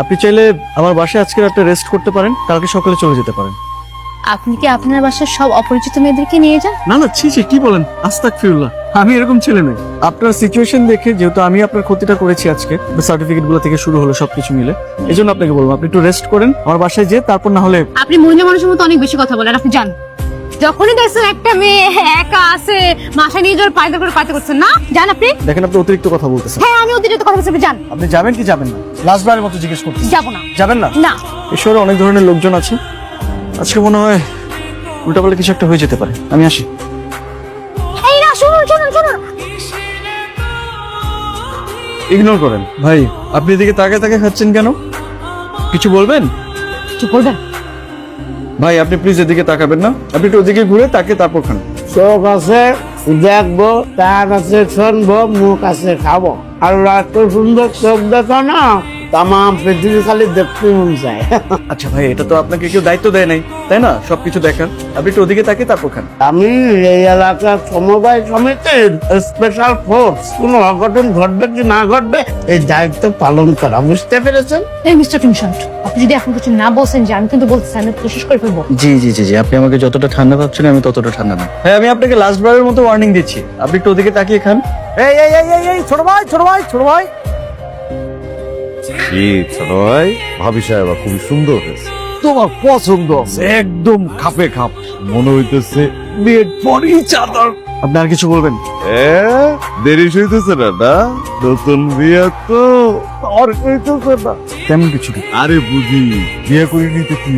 আপনি চাইলে আমার বাসায় আজকে একটা রেস্ট করতে পারেন কালকে সকালে চলে যেতে পারেন। আপনি কি আপনার বাসার সব অপরিচিত মেয়েদেরকে নিয়ে যান? না না ছি ছি কি বলেন? আস্তাক ফিরুল্লাহ আমি এরকম ছেলে নই। আপনার সিচুয়েশন দেখে যেহেতু আমি আপনার ক্ষতিটা করেছি আজকে সার্টিফিকেটগুলো থেকে শুরু হলো সবকিছু মিলে এই জন্য আপনাকে বলব আপনি একটু রেস্ট করেন আমার বাসায় যে তারপর না হলে আপনি মহিলা মানুষের মতো অনেক বেশি কথা বলেন আপনি যান। যখনই দেখছেন একটা মেয়ে একা আছে মাসা নিয়ে যাওয়ার পায়দা করে করছেন না? যান আপনি। দেখেন আপনি অতিরিক্ত কথা বলতেছেন। হ্যাঁ আমি অতিরিক্ত কথা বলছি যান। আপনি যাবেন কি যাবেন না? লাস্টবারের মতো জিজ্ঞেস করতেছি। যাব না। যাবেন না? না। শহরে অনেক ধরনের লোকজন আছে। আজকে মনে হয় উল্টাপাল্টা কিছু একটা হয়ে যেতে পারে। আমি আসি। এই না শুনুন শুনুন শুনুন। ইগনোর করেন। ভাই আপনি এদিকে তাকে তাকে খাচ্ছেন কেন? কিছু বলবেন? চুপ করবেন ভাই, আপনি প্লিজ এদিকে তাকাবেন না। আপনি একটু ওদিকে ঘুরে তাকে তারপর খান। চোখ আছে, দেখব তার আছে, শুনব, মুখ আছে, খাব। আর এত সুন্দর চোখ দেখো না? তামাম পৃথিবী খালি দেখতে মন চায়। আচ্ছা ভাই এটা তো আপনাকে কেউ দায়িত্ব দেয় নাই তাই না? সবকিছু দেখান। আপনি একটু ওদিকে তাকিয়ে তারপর খান। আমি এই এলাকার সমবায় সমিতির স্পেশাল ফোর্স কোনো অঘটন ঘটবে কি না ঘটবে এই দায়িত্ব পালন করা বুঝতে পেরেছেন? এই মিস্টার আপনি যদি এখন কিছু না বলছেন যে আমি কিন্তু বলতেছি আমি কোশিশ করে ফেলব। জি জি জি জি আপনি আমাকে যতটা ঠান্ডা ভাবছেন আমি ততটা ঠান্ডা না। হ্যাঁ আমি আপনাকে লাস্ট বারের মতো ওয়ার্নিং দিচ্ছি। আপনি একটু ওদিকে তাকিয়ে খান। এই এই এই এই এই ছোট ভাই ছোট ভাই ছোট ভাই। কি ছোট ভাবি সাহেব খুবই সুন্দর হয়েছে। তোমার পছন্দ একদম খাপে খাপ। মনে হইতেছে বিয়ের পরই চাদর। আপনি আর কিছু বলবেন? এ দেরি হইতেছে না না? নতুন বিয়ে তো আর হইতেছে না। তেমন কিছু আরে বুঝি বিয়ে করে নিতে কি?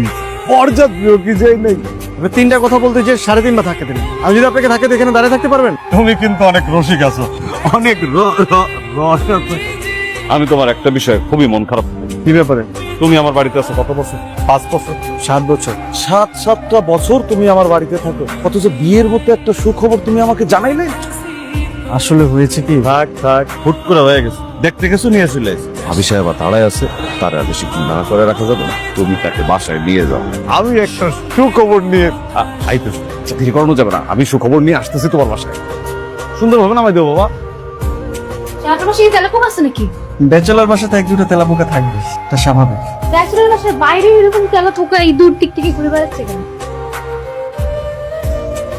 পর্যাপ্ত কি যাই নাই? আপনি তিনটা কথা বলতে যে সাড়ে দিলেন। আমি যদি আপনাকে দিয়ে এখানে দাঁড়িয়ে থাকতে পারবেন? তুমি কিন্তু অনেক রসিক আছো। অনেক রস আছে। আমি তোমার একটা বিষয় খুবই মন খারাপ। কি ব্যাপারে? তুমি আমার বাড়িতে আছো কত বছর? পাঁচ বছর? সাত বছর। সাত সাতটা বছর তুমি আমার বাড়িতে থাকো। অথচ বিয়ের মতো একটা সুখবর তুমি আমাকে জানাইলে? আসলে হয়েছে কি? থাক থাক হুট করে হয়ে গেছে। দেখতে গেছো নিয়ে চলে ভাবি সাহেব তাড়াই আছে তার আর বেশি না করে রাখা যাবে না। তুমি তাকে বাসায় নিয়ে যাও। আমি একটা সুখবর নিয়ে আ- আইতেছি। আচ্ছা, দেরি করানো যাবে না। আমি সুখবর নিয়ে আসতেছি তোমার বাসায়। সুন্দর হবে না নামাই দেবো বাবা। পাশে তেলাপোক আছে নাকি? ব্যাচেলার বাসাতে এক দুটো তেলাপোকা থাকবে তা স্বাভাবিক। ব্যাচেলার বাসার বাইরে এরকম তেলা থোকা এই দূর টিকটিকি ঘুরে বেড়াচ্ছে কেন?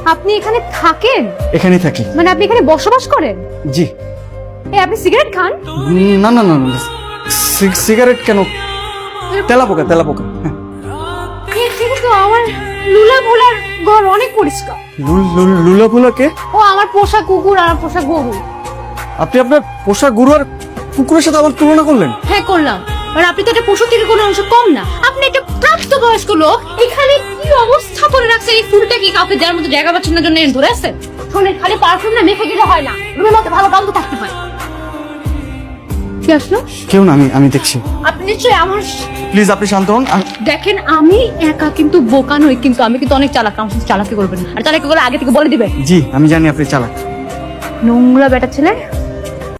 আপনি এখানে থাকেন? এখানেই থাকি। মানে আপনি এখানে বসবাস করেন? জি। এই আপনি সিগারেট খান? না না না না সি- সিগারেট কেন? তেলাপোকা তেলাপোকা হ্যাঁ। এর থেকে তো আমার লুলা ভোলার ঘর অনেক পরিষ্কার। লুল- লুল- ফুলাকে ও আমার পোষা কুকুর আর আমার পোষা গরু। আপনি আপনার পোষা গরু আর কুকুরের সাথে আমার তুলনা করলেন? হ্যাঁ করলাম। আর আপনি তো একটা পশু থেকে কোনো অংশ কম না। আপনি একটা প্রাপ্তবয়স্ক লোক এখানে কি অবস্থা করে রাখছে এই ফুলটা কি কাউকে দেওয়ার মতো জায়গা পাচ্ছেন না জন্য ধরে আসছেন শোনেন খালি পারফিউম না মেখে গেলে হয় না। রুমের মধ্যে ভালো গন্ধ থাকতে কি আসলো? কেউ না আমি আমি দেখছি। আপনি নিশ্চয়ই আমার প্লিজ আপনি শান্ত হন। দেখেন আমি একা কিন্তু বোকা নই কিন্তু আমি কিন্তু অনেক চালাক আমার সাথে চালাকি করবেন না। আর চালাকি করলে আগে থেকে বলে দিবে জি আমি জানি আপনি চালাক। নোংরা বেটা ছেলে।